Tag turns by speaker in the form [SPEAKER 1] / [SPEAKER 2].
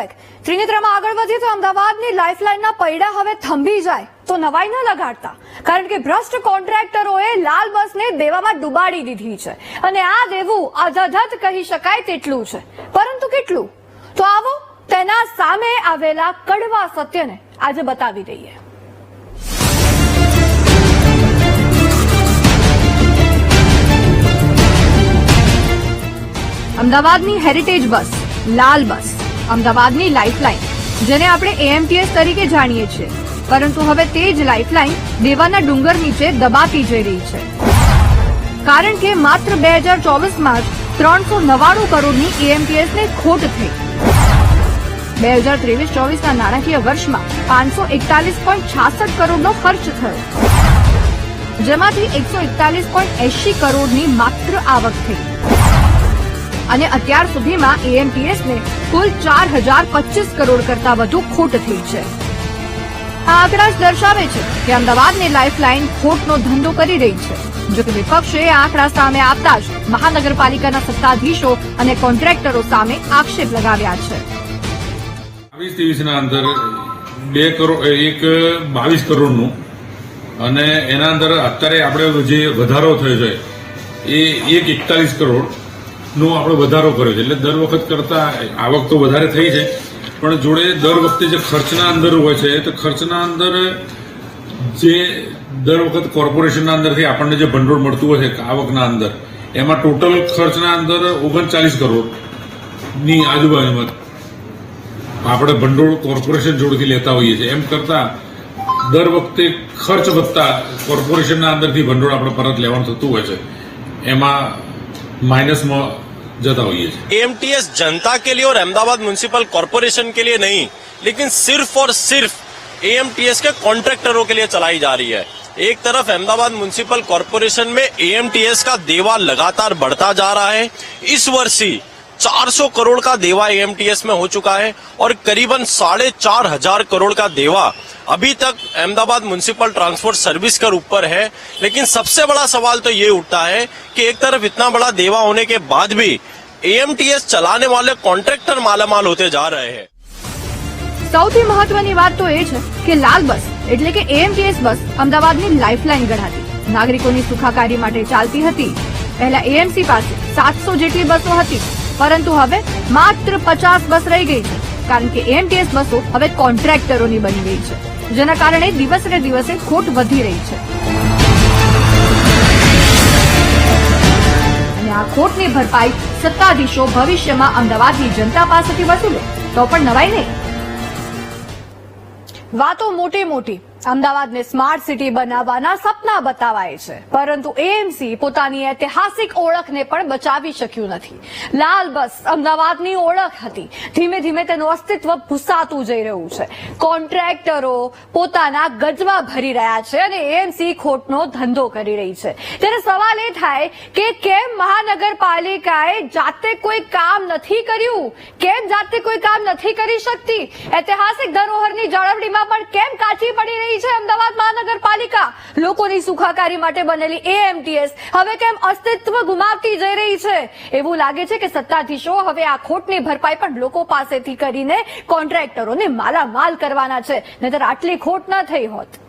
[SPEAKER 1] Back ત્રિનેત્રમાં આગળ વધીએ તો અમદાવાદની લાઇફલાઇનના પૈડા હવે થંભી જાય. તો નવાઈ ન લગાડતા. કારણ કે ભ્રષ્ટ કોન્ટ્રાક્ટરોએ લાલ બસને દેવામાં ડુબાડી દીધી છે. અને આ દેવું અધધત કહી શકાય તેટલું છે. પરંતુ કેટલું? તો આવો તેના સામે આવેલા કડવા સત્યને આજે બતાવી દઈએ. અમદાવાદની હેરિટેજ બસ લાલ બસ. અમદાવાદની લાઇફલાઇન જેને આપણે એએમટીએસ તરીકે જાણીએ છીએ. પરંતુ હવે તે જ લાઇફલાઇન દેવાના ડુંગર નીચે દબાતી જઈ રહી છે. કારણ કે માત્ર બે હજાર ચોવીસમાં જ ત્રણસો નવ્વાણું કરોડની એએમટીએસને ખોટ થઈ. બે હજાર ત્રેવીસ ચોવીસના નાણાકીય વર્ષમાં પાંચસો એકતાલીસ પોઈન્ટ છાસઠ કરોડનો ખર્ચ થયો. જેમાંથી એકસો એકતાલીસ પોઈન્ટ એસી કરોડની માત્ર આવક થઈ. અને અત્યાર સુધીમાં એએમટીએસ ને કુલ ચાર હજાર પચીસ કરોડ કરતા વધુ ખોટ થઈ છે. આ આંકડા દર્શાવે છે કે અમદાવાદની લાઇફલાઇન ખોટનો ધંધો કરી રહી છે, જો કે વિપક્ષે આંકડા સામે આપતા જ મહાનગરપાલિકાના સત્તાધીશો અને કોન્ટ્રાક્ટરો સામે આક્ષેપ લગાવ્યા છે.
[SPEAKER 2] બે કરોડ એક બાવીસ કરોડનું અને એના અંદર અત્યારે આપણે જે વધારો થયો છે, એ એક એકતાલીસ કરોડનો આપણે વધારો કર્યો છે. એટલે દર વખત કરતા આવક તો વધારે થઈ છે. પણ જોડે દર વખતે જે ખર્ચના અંદર હોય છે, તો ખર્ચના અંદર જે દર વખત કોર્પોરેશનના અંદરથી આપણને જે ભંડોળ મળતું હોય છે, આવકના અંદર, એમાં ટોટલ ખર્ચના અંદર ઓગણચાલીસ કરોડની આજુબાજુમાં આપણે ભંડોળ કોર્પોરેશન જોડેથી લેતા હોઈએ છીએ. એમ કરતાં દર વખતે ખર્ચ વધતા કોર્પોરેશનના અંદરથી ભંડોળ આપણે પરત લેવાનું થતું હોય છે. એમાં માઇનસમાં જતા હોઈએ છીએ
[SPEAKER 3] एएमटीएस जनता के लिए और अहमदाबाद म्यूनिसिपल कॉरपोरेशन के लिए नहीं लेकिन सिर्फ और सिर्फ एएमटीएस के कॉन्ट्रैक्टरों के लिए चलाई जा रही है एक तरफ अहमदाबाद म्यूनिसिपल कॉरपोरेशन में एएमटीएस का देवा लगातार बढ़ता जा रहा है इस वर्ष ही 400 करोड़ का देवा एएमटीएस में हो चुका है और करीबन साढ़े चार हजार करोड़ का देवा अभी तक अहमदाबाद म्यूनिसिपल ट्रांसपोर्ट सर्विस कर ऊपर है लेकिन सबसे बड़ा सवाल तो ये उठता है कि एक तरफ इतना बड़ा देवा होने के बाद भी एएमटीएस चलाने वाले कॉन्ट्रैक्टर मालामाल होते जा रहे हैं
[SPEAKER 1] સૌથી મહત્વની વાત તો એ છે કે લાલ બસ એટલે કે એએમટીએસ બસ અમદાવાદની લાઇફલાઇન ગણાતી નાગરિકોની સુખાકારી માટે ચાલતી હતી પહેલા એએમસી પાસે સાતસો જેટલી બસો હતી પરંતુ હવે માત્ર પચાસ બસ રહી ગઈ છે કારણ કે એએમટીએસ બસો હવે કોન્ટ્રાક્ટરોની બની ગઈ છે જેના કારણે દિવસે દિવસે ખોટ વધી રહી છે. અને આ ખોટની ભરપાઈ સત્તાધીશો ભવિષ્યમાં અમદાવાદની જનતા પાસેથી વસૂલે, તો પણ નવાઈ નહીં. વાતો મોટી મોટી અમદાવાદને સ્માર્ટ સિટી બનાવવાના સપના બતાવાય છે. પરંતુ એએમસી પોતાની ઐતિહાસિક ઓળખને પણ બચાવી શક્યું નથી. લાલ બસ અમદાવાદની ઓળખ હતી. ધીમે ધીમે તેનું અસ્તિત્વ ભૂસાતું જઈ રહ્યું છે. કોન્ટ્રાક્ટરો પોતાના ગજવા ભરી રહ્યા છે અને એએમસી ખોટનો ધંધો કરી રહી છે. ત્યારે સવાલ એ થાય કે કેમ મહાનગરપાલિકાએ જાતે કોઈ કામ નથી કર્યું? કેમ જાતે કોઈ કામ નથી કરી શકતી? ઐતિહાસિક ધરોહરની જાળવણીમાં પણ કેમ કાચી પડી રહી છે અમદાવાદ મહાનગરપાલિકા. લોકોની સુખાકારી માટે બનેલી એએમટીએસ હવે કેમ અસ્તિત્વ ગુમાવતી જઈ રહી છે? એવું લાગે છે કે સત્તાધીશો હવે આ ખોટની ભરપાઈ પણ લોકો પાસેથી કરીને કોન્ટ્રાક્ટરોને માલામાલ કરવાના છે. નહીતર આટલી ખોટ ન થઈ હોત.